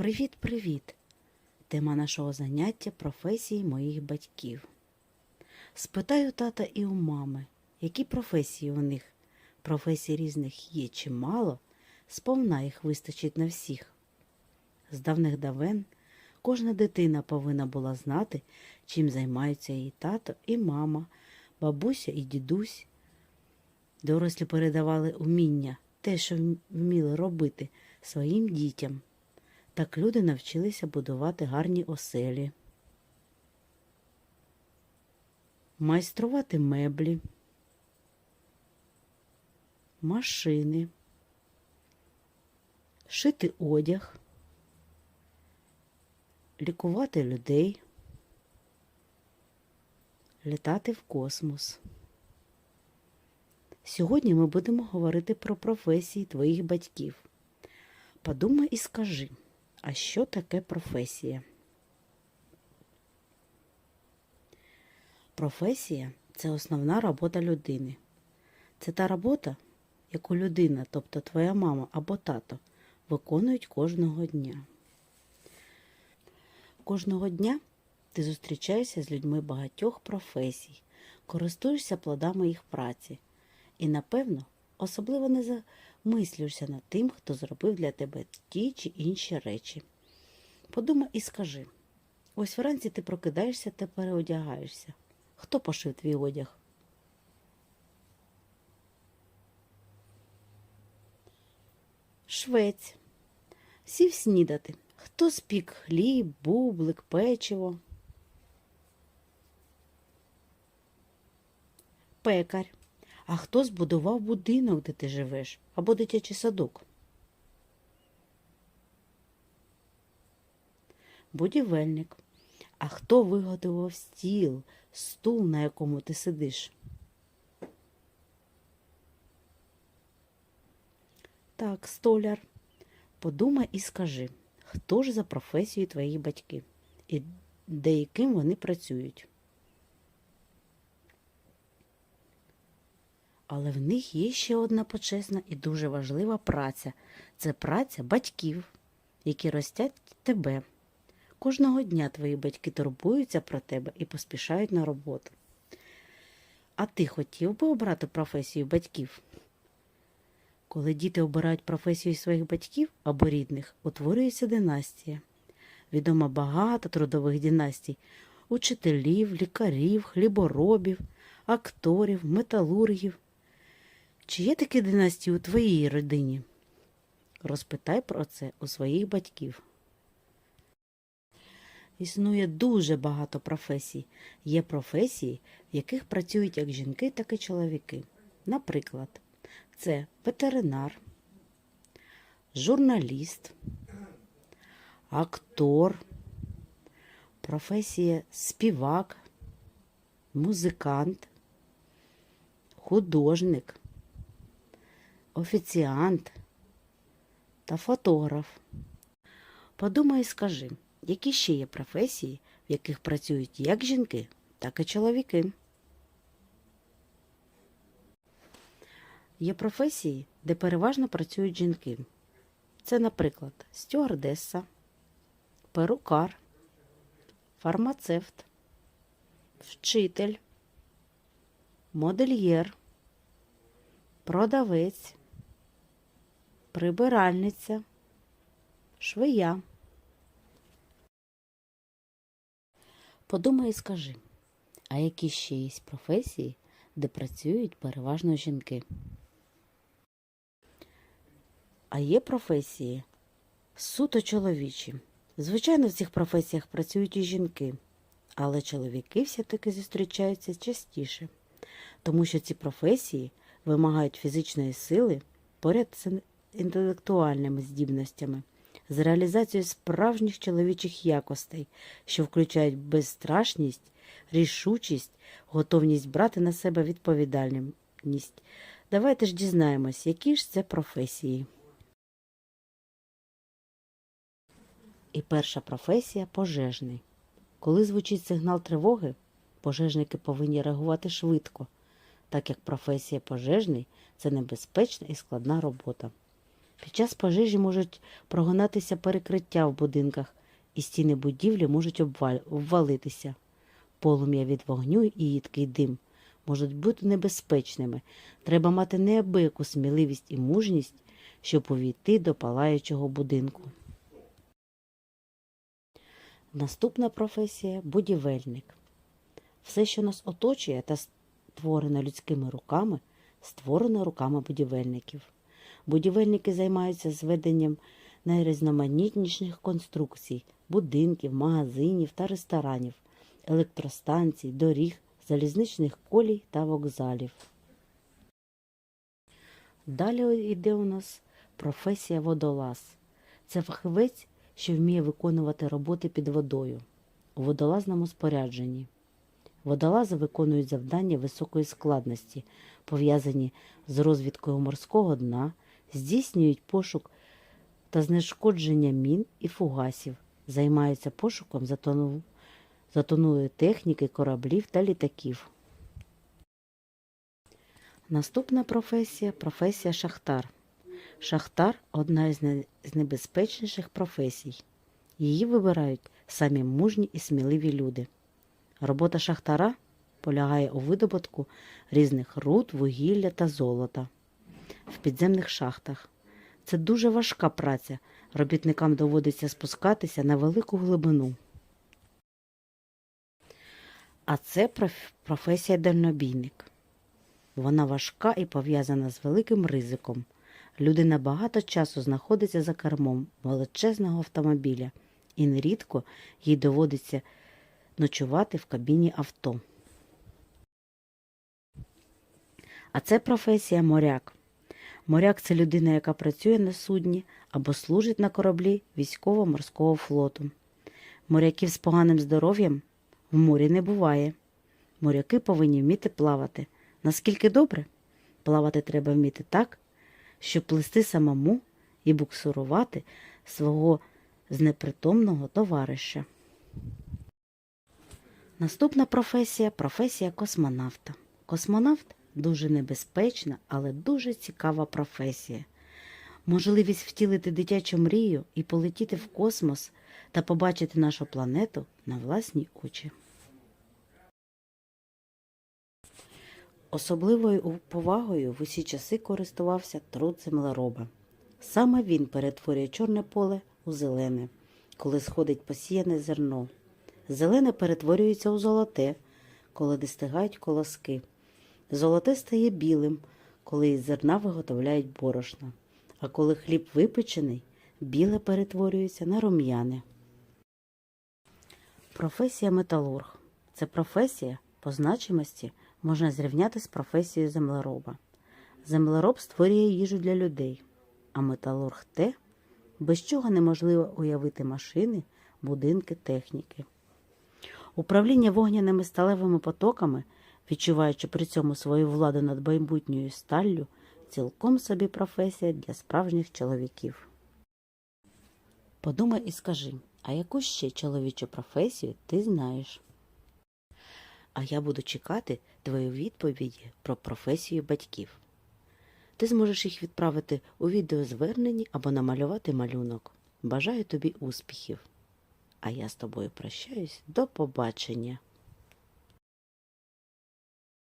Привіт-привіт! Тема нашого заняття професії моїх батьків. Спитаю тата і у мами, які професії у них. Професій різних є чимало, сповна їх вистачить на всіх. З давних давен кожна дитина повинна була знати, чим займаються її тато і мама, бабуся і дідусь. Дорослі передавали уміння, те, що вміли робити своїм дітям. Так люди навчилися будувати гарні оселі, майструвати меблі, машини, шити одяг, лікувати людей, літати в космос. Сьогодні ми будемо говорити про професії твоїх батьків. Подумай і скажи, а що таке професія? Професія це основна робота людини. Це та робота, яку людина, тобто твоя мама або тато, виконують кожного дня. Кожного дня ти зустрічаєшся з людьми багатьох професій, користуєшся плодами їх праці і, напевно, особливо не замислюєшся над тим, хто зробив для тебе ті чи інші речі. Подумай і скажи ось вранці ти прокидаєшся та переодягаєшся. Хто пошив твій одяг? Швець. Сів снідати. Хто спік хліб, бублик, печиво? Пекар. А хто збудував будинок, де ти живеш, або дитячий садок? Будівельник. А хто виготовив стіл, стул, на якому ти сидиш? Так, столяр. Подумай і скажи, хто ж за професією твої батьки і де яким вони працюють? Але в них є ще одна почесна і дуже важлива праця це праця батьків, які ростять тебе. Кожного дня твої батьки турбуються про тебе і поспішають на роботу. А ти хотів би обрати професію батьків? Коли діти обирають професію своїх батьків або рідних, утворюється династія. Відомо багато трудових династій учителів, лікарів, хліборобів, акторів, металургів. Чи є такі династії у твоїй родині? Розпитай про це у своїх батьків. Існує дуже багато професій. Є професії, в яких працюють як жінки, так і чоловіки. Наприклад, це ветеринар, журналіст, актор, професія співак, музикант, художник офіціант та фотограф. Подумай і скажи, які ще є професії, в яких працюють як жінки, так і чоловіки. Є професії, де переважно працюють жінки. Це, наприклад, стюардеса, перукар, фармацевт, вчитель, модельєр, продавець, прибиральниця, швея. Подумай і скажи, а які ще є професії, де працюють переважно жінки? А є професії суто чоловічі. Звичайно, в цих професіях працюють і жінки, але чоловіки все-таки зустрічаються частіше, тому що ці професії вимагають фізичної сили поряд інтелектуальними здібностями, з реалізацією справжніх чоловічих якостей, що включають безстрашність, рішучість, готовність брати на себе відповідальність. Давайте ж дізнаємось, які ж це професії. І перша професія пожежний. Коли звучить сигнал тривоги, пожежники повинні реагувати швидко, так як професія пожежний це небезпечна і складна робота. Під час пожежі можуть прогонатися перекриття в будинках, і стіни будівлі можуть обвал- обвалитися. Полум'я від вогню і їдкий дим можуть бути небезпечними. Треба мати неабияку сміливість і мужність, щоб увійти до палаючого будинку. Наступна професія будівельник. Все, що нас оточує та створено людськими руками, створено руками будівельників. Будівельники займаються зведенням найрізноманітніших конструкцій, будинків, магазинів та ресторанів, електростанцій, доріг, залізничних колій та вокзалів. Далі йде у нас професія водолаз. Це фахівець, що вміє виконувати роботи під водою у водолазному спорядженні. Водолази виконують завдання високої складності, пов'язані з розвідкою морського дна, здійснюють пошук та знешкодження мін і фугасів, займаються пошуком затону- затонулої техніки, кораблів та літаків. Наступна професія професія шахтар. Шахтар одна із небезпечніших професій. Її вибирають самі мужні і сміливі люди. Робота шахтара полягає у видобутку різних руд, вугілля та золота в підземних шахтах. Це дуже важка праця. Робітникам доводиться спускатися на велику глибину. А це проф- професія дальнобійник. Вона важка і пов'язана з великим ризиком. Людина багато часу знаходиться за кермом величезного автомобіля, і нерідко їй доводиться ночувати в кабіні авто. А це професія моряк. Моряк це людина, яка працює на судні або служить на кораблі військово-морського флоту. Моряків з поганим здоров'ям в морі не буває. Моряки повинні вміти плавати. Наскільки добре? Плавати треба вміти так, щоб плисти самому і буксурувати свого знепритомного товариша. Наступна професія професія космонавта. Космонавт дуже небезпечна, але дуже цікава професія. Можливість втілити дитячу мрію і полетіти в космос та побачити нашу планету на власні очі. Особливою повагою в усі часи користувався труд землероба. Саме він перетворює чорне поле у зелене, коли сходить посіяне зерно. Зелене перетворюється у золоте, коли достигають колоски. Золоте стає білим, коли із зерна виготовляють борошна. А коли хліб випечений, біле перетворюється на рум'яне. Професія металург це професія по значимості можна зрівняти з професією землероба. Землероб створює їжу для людей, а металург те, без чого неможливо уявити машини, будинки, техніки. Управління вогняними сталевими потоками, відчуваючи при цьому свою владу над майбутньою сталлю, цілком собі професія для справжніх чоловіків. Подумай і скажи, а яку ще чоловічу професію ти знаєш? А я буду чекати твої відповіді про професію батьків. Ти зможеш їх відправити у відеозверненні або намалювати малюнок. Бажаю тобі успіхів! А я з тобою прощаюсь. До побачення!